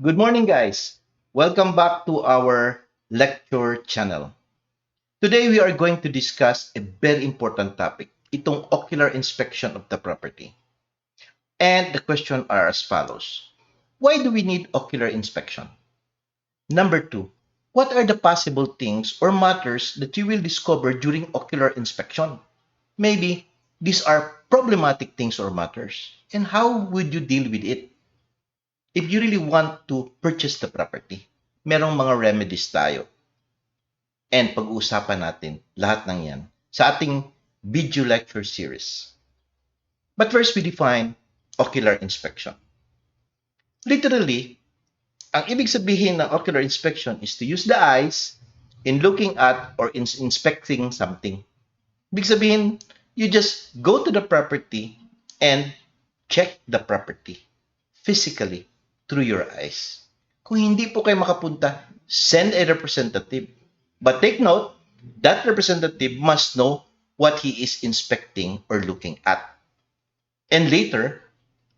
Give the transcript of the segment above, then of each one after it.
Good morning, guys. Welcome back to our lecture channel. Today, we are going to discuss a very important topic, itong ocular inspection of the property. And the question are as follows. Why do we need ocular inspection? Number two, what are the possible things or matters that you will discover during ocular inspection? Maybe these are problematic things or matters. And how would you deal with it? If you really want to purchase the property, merong mga remedies tayo. And pag-uusapan natin lahat ng yan sa ating video lecture series. But first, we define ocular inspection. Literally, ang ibig sabihin ng ocular inspection is to use the eyes in looking at or in inspecting something. Ibig sabihin, you just go to the property and check the property physically through your eyes. Kung hindi po kayo makapunta, send a representative. But take note, that representative must know what he is inspecting or looking at. And later,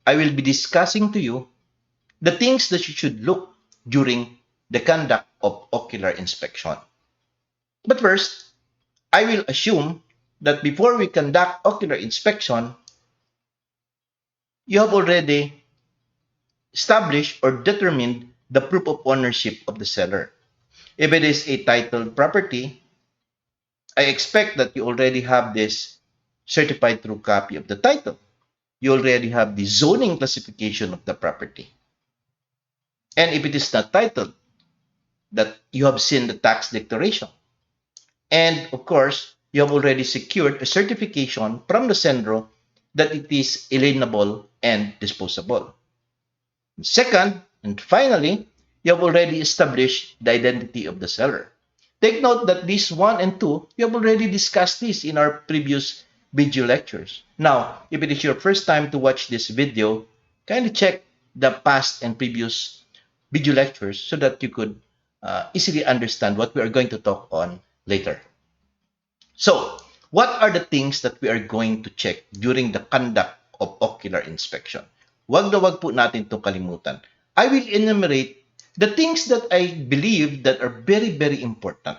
I will be discussing to you the things that you should look during the conduct of ocular inspection. But first, I will assume that before we conduct ocular inspection, you have already established or determine the proof of ownership of the seller. If it is a titled property, I expect that you already have this certified true copy of the title. You already have the zoning classification of the property. And if it is not titled, that you have seen the tax declaration. And of course, you have already secured a certification from the Sendro that it is alienable and disposable. Second, and finally, you have already established the identity of the seller. Take note that these 1 and 2, you have already discussed this in our previous video lectures. Now, if it is your first time to watch this video, kindly check the past and previous video lectures so that you could uh, easily understand what we are going to talk on later. So, what are the things that we are going to check during the conduct of ocular inspection? Wag na wag po natin itong kalimutan. I will enumerate the things that I believe that are very, very important.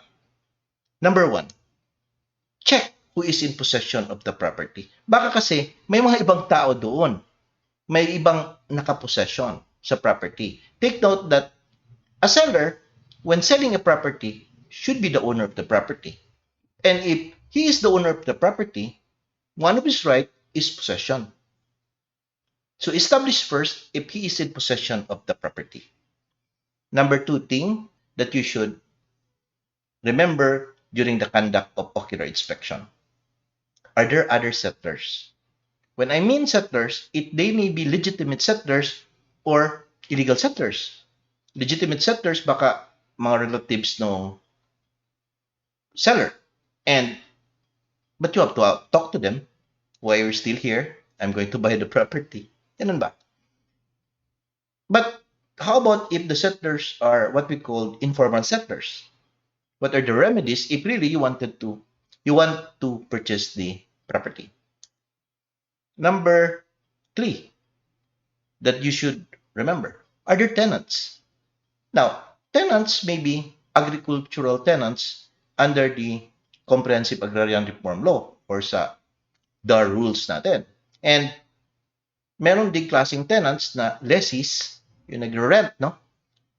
Number one, check who is in possession of the property. Baka kasi may mga ibang tao doon. May ibang nakapossession sa property. Take note that a seller, when selling a property, should be the owner of the property. And if he is the owner of the property, one of his right is possession. So establish first if he is in possession of the property. Number two thing that you should remember during the conduct of ocular inspection. Are there other settlers? When I mean settlers, it they may be legitimate settlers or illegal settlers. Legitimate settlers baka mga relatives ng seller. And but you have to uh, talk to them. Why you're still here? I'm going to buy the property. Ganun ba? But how about if the settlers are what we call informal settlers? What are the remedies if really you wanted to you want to purchase the property? Number three that you should remember are there tenants? Now, tenants may be agricultural tenants under the Comprehensive Agrarian Reform Law or sa DAR rules natin. And meron ding klaseng tenants na lessees, yung nagre-rent, no?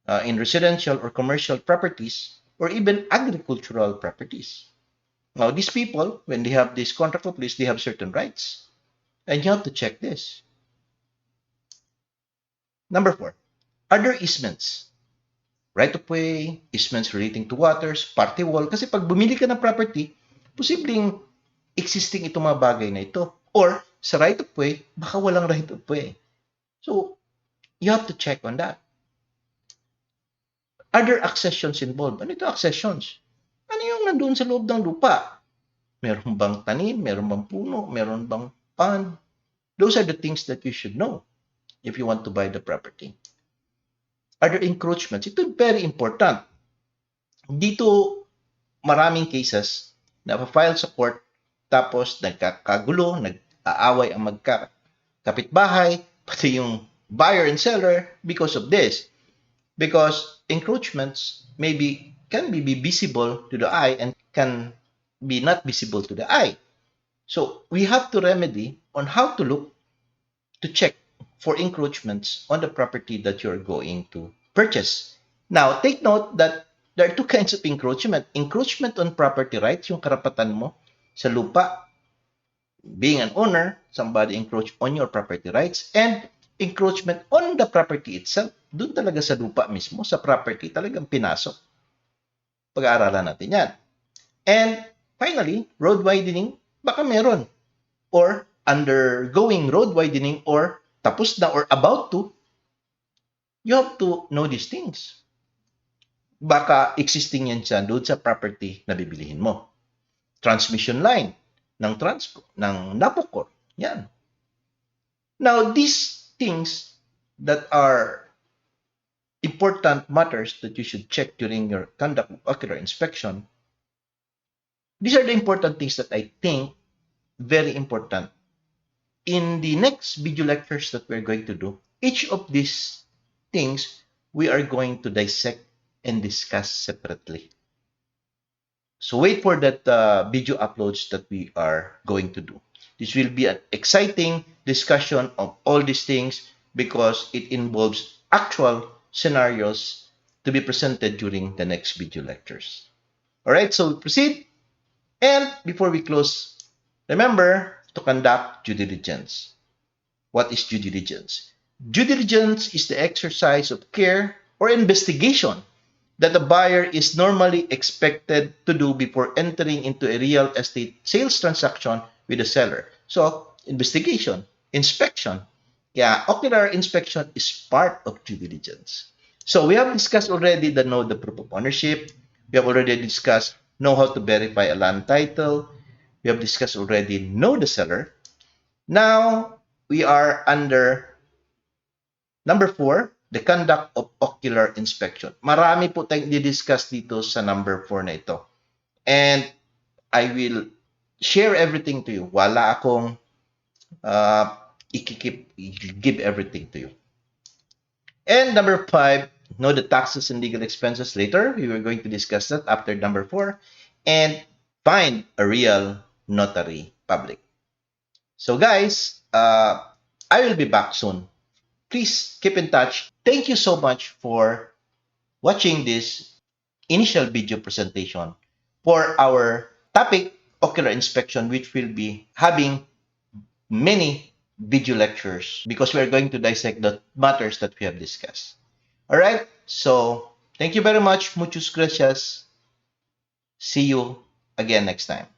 Uh, in residential or commercial properties or even agricultural properties. Now, these people, when they have this contract of lease, they have certain rights. And you have to check this. Number four, are there easements? Right of way, easements relating to waters, party wall. Kasi pag bumili ka ng property, posibleng existing itong mga bagay na ito. Or sa right of way, baka walang right of way. So, you have to check on that. Are there accessions involved? Ano ito accessions? Ano yung nandun sa loob ng lupa? Meron bang tanim? Meron bang puno? Meron bang pond? Those are the things that you should know if you want to buy the property. Are there encroachments? Ito very important. Dito, maraming cases na file sa court tapos nagkakagulo, nag-aaway ang magkakapitbahay, pati yung buyer and seller because of this. because encroachments maybe can be visible to the eye and can be not visible to the eye. So we have to remedy on how to look to check for encroachments on the property that you're going to purchase. Now, take note that there are two kinds of encroachment. Encroachment on property rights, yung karapatan mo sa lupa. Being an owner, somebody encroach on your property rights. And encroachment on the property itself. Doon talaga sa lupa mismo, sa property, talagang pinasok. Pag-aaralan natin yan. And finally, road widening, baka meron. Or undergoing road widening or tapos na or about to, you have to know these things. Baka existing yan siya doon sa property na bibilihin mo. Transmission line ng Transco, ng Napocor. Yan. Now, these things that are important matters that you should check during your conduct of ocular inspection, these are the important things that I think very important in the next video lectures that we're going to do, each of these things we are going to dissect and discuss separately. So wait for that uh, video uploads that we are going to do. This will be an exciting discussion of all these things because it involves actual scenarios to be presented during the next video lectures. All right, so we proceed. And before we close, remember to conduct due diligence. What is due diligence? Due diligence is the exercise of care or investigation that the buyer is normally expected to do before entering into a real estate sales transaction with the seller. So, investigation, inspection. Yeah, ocular inspection is part of due diligence. So, we have discussed already the know the proof of ownership. We have already discussed know how to verify a land title. We have discussed already know the seller. Now, we are under number four, the conduct of ocular inspection. Marami po tayong di-discuss dito sa number 4 na ito. And I will share everything to you. Wala akong uh, ikikip, give everything to you. And number 5, know the taxes and legal expenses later. We were going to discuss that after number 4. And find a real notary public. So guys, uh, I will be back soon please keep in touch. Thank you so much for watching this initial video presentation for our topic, ocular inspection, which will be having many video lectures because we are going to dissect the matters that we have discussed. All right. So thank you very much. Muchas gracias. See you again next time.